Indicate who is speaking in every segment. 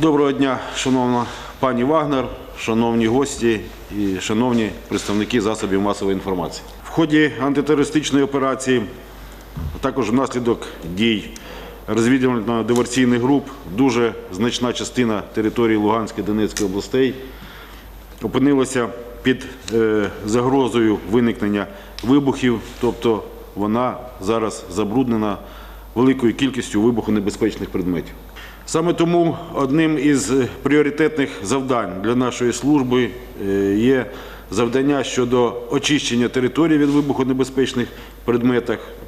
Speaker 1: Доброго дня, шановна пані Вагнер, шановні гості і шановні представники засобів масової інформації. В ході антитерористичної операції, а також внаслідок дій розвідувально-диверсійних груп, дуже значна частина території Луганської Донецької областей опинилася під е, загрозою виникнення вибухів, тобто вона зараз забруднена великою кількістю вибухонебезпечних предметів. Саме тому одним із пріоритетних завдань для нашої служби е, є завдання щодо очищення території від вибухонебезпечних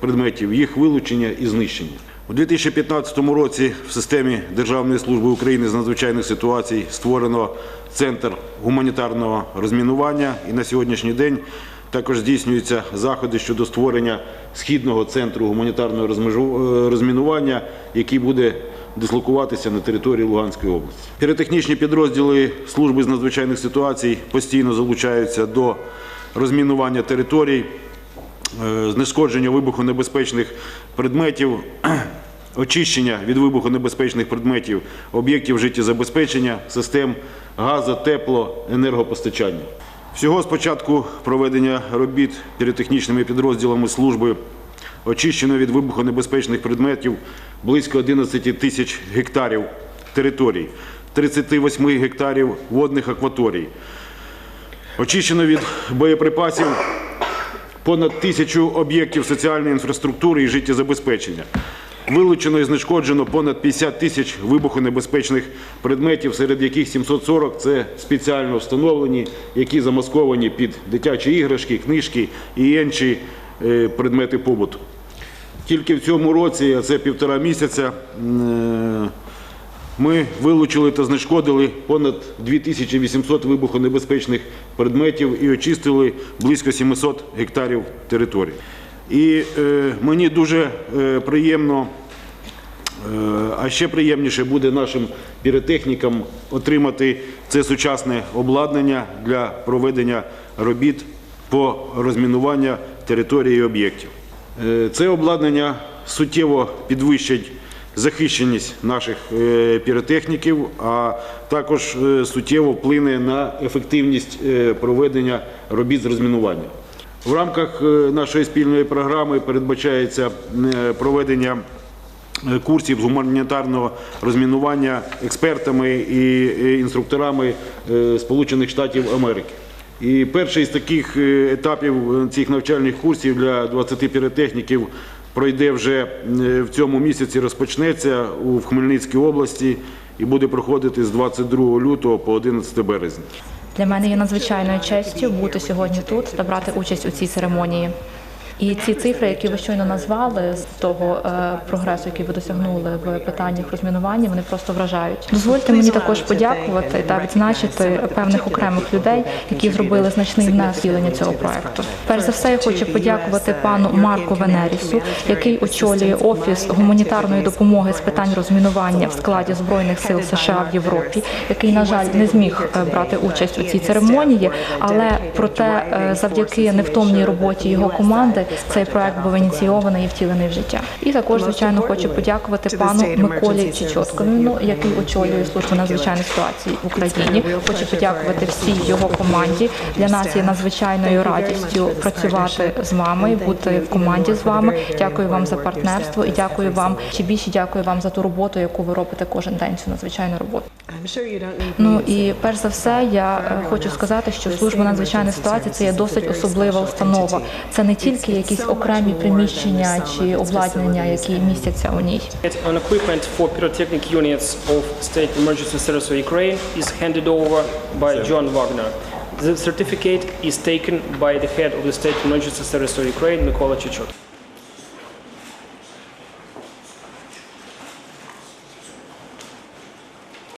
Speaker 1: предметів, їх вилучення і знищення. У 2015 році в системі Державної служби України з надзвичайних ситуацій створено центр гуманітарного розмінування і на сьогоднішній день також здійснюються заходи щодо створення східного центру гуманітарного е, розмінування, який буде дислокуватися на території Луганської області. Піротехнічні підрозділи служби з надзвичайних ситуацій постійно залучаються до розмінування територій, е, знешкодження вибухонебезпечних предметів, очищення від вибухонебезпечних предметів об'єктів життєзабезпечення, систем газу, тепло, енергопостачання. Всього з початку проведення робіт піротехнічними підрозділами служби очищено від вибухонебезпечних предметів близько 11 тисяч гектарів територій, 38 гектарів водних акваторій. Очищено від боєприпасів понад тисячу об'єктів соціальної інфраструктури і життєзабезпечення. Вилучено і знешкоджено понад 50 тисяч вибухонебезпечних предметів, серед яких 740 – це спеціально встановлені, які замасковані під дитячі іграшки, книжки і інші е, предмети побуту. Тільки в цьому році, а це півтора місяця, е, ми вилучили та знешкодили понад 2800 вибухонебезпечних предметів і очистили близько 700 гектарів території. І е, мені дуже е, приємно, е, а ще приємніше буде нашим піротехнікам отримати це сучасне обладнання для проведення робіт по розмінуванню території об'єктів. Е, Це обладнання суттєво підвищить захищеність наших е, піротехніків, а також е, суттєво вплине на ефективність е, проведення робіт з розмінування. В рамках е, нашої спільної програми передбачається е, проведення е, курсів з гуманітарного розмінування експертами і інструкторами Сполучених Штатів Америки. І перший з таких етапів цих навчальних курсів для 20 піротехніків пройде вже в цьому місяці, розпочнеться в Хмельницькій області і буде проходити з 22 лютого по 11 березня.
Speaker 2: Для мене є надзвичайною честю бути сьогодні тут та брати участь у цій церемонії. І ці цифри, які ви щойно назвали, з того е, прогресу, який ви досягнули в питаннях розмінування, вони просто вражають. Дозвольте мені також подякувати та відзначити певних окремих людей, які зробили значний внесок втілення цього проекту. Перш за все, я хочу подякувати пану Марку Венерісу, який очолює офіс гуманітарної допомоги з питань розмінування в складі збройних сил США в Європі, який на жаль не зміг е, брати участь у цій церемонії, але проте е, завдяки невтомній роботі його команди цей проект був ініційований і втілений в життя. І також, звичайно, хочу подякувати пану Миколі Чечотковіну, який очолює службу надзвичайних ситуацій в Україні. Хочу подякувати всій його команді. Для нас є надзвичайною радістю працювати з вами, бути в команді з вами. Дякую вам за партнерство і дякую вам ще більше дякую вам за ту роботу, яку ви робите кожен день. Цю надзвичайну роботу. Ну і перш за все, я е, хочу сказати, що служба надзвичайних ситуацій це є досить особлива установа. Це не тільки якісь окремі приміщення чи обладнання, які містяться у ній.
Speaker 3: An equipment for pyrotechnic units of State Emergency Service of Ukraine is handed over by John Wagner. The certificate is taken by the head of the State Emergency Service of Ukraine, Mykola Chichot.